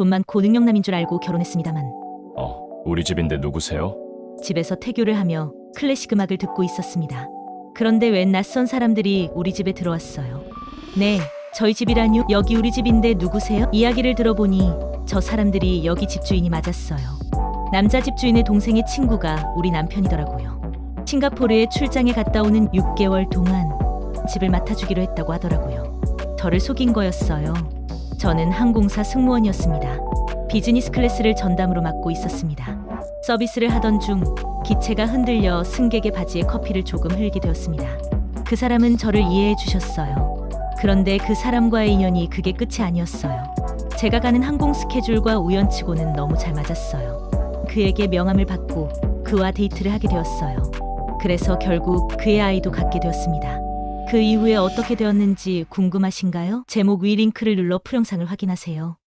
돈 많고 능력남인 줄 알고 결혼했습니다만 어, 우리 집인데 누구세요? 집에서 태교를 하며 클래식 음악을 듣고 있었습니다. 그런데 웬 낯선 사람들이 우리 집에 들어왔어요. 네, 저희 집이라뇨? 여기 우리 집인데 누구세요? 이야기를 들어보니 저 사람들이 여기 집주인이 맞았어요. 남자 집주인의 동생의 친구가 우리 남편이더라고요. 싱가포르에 출장에 갔다 오는 6개월 동안 집을 맡아주기로 했다고 하더라고요. 저를 속인 거였어요. 저는 항공사 승무원이었습니다. 비즈니스 클래스를 전담으로 맡고 있었습니다. 서비스를 하던 중 기체가 흔들려 승객의 바지에 커피를 조금 흘리게 되었습니다. 그 사람은 저를 이해해 주셨어요. 그런데 그 사람과의 인연이 그게 끝이 아니었어요. 제가 가는 항공 스케줄과 우연치고는 너무 잘 맞았어요. 그에게 명함을 받고 그와 데이트를 하게 되었어요. 그래서 결국 그의 아이도 갖게 되었습니다. 그 이후에 어떻게 되었는지 궁금하신가요? 제목 위 링크를 눌러 풀영상을 확인하세요.